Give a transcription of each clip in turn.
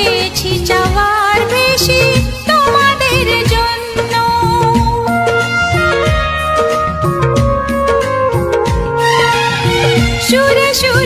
পেয়েছি চাওয়ার বেশি তোমাদের জন্য। সুরে সুরে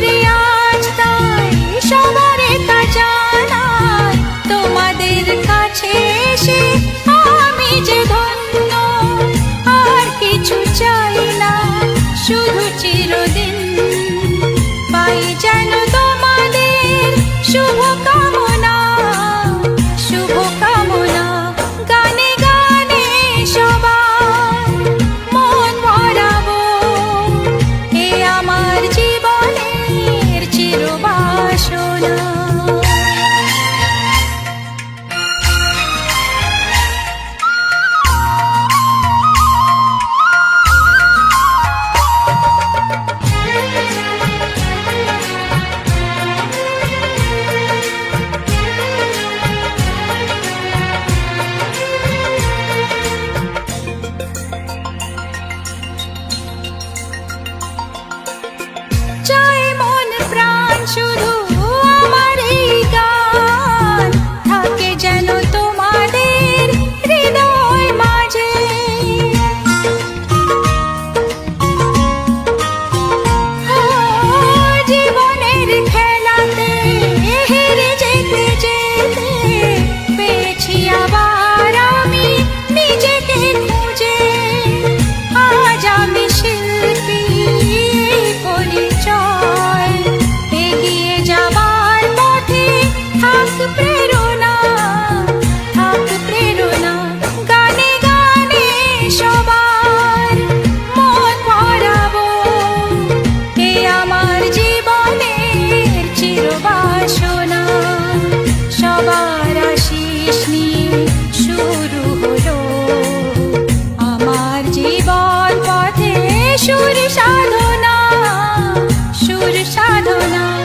I don't know.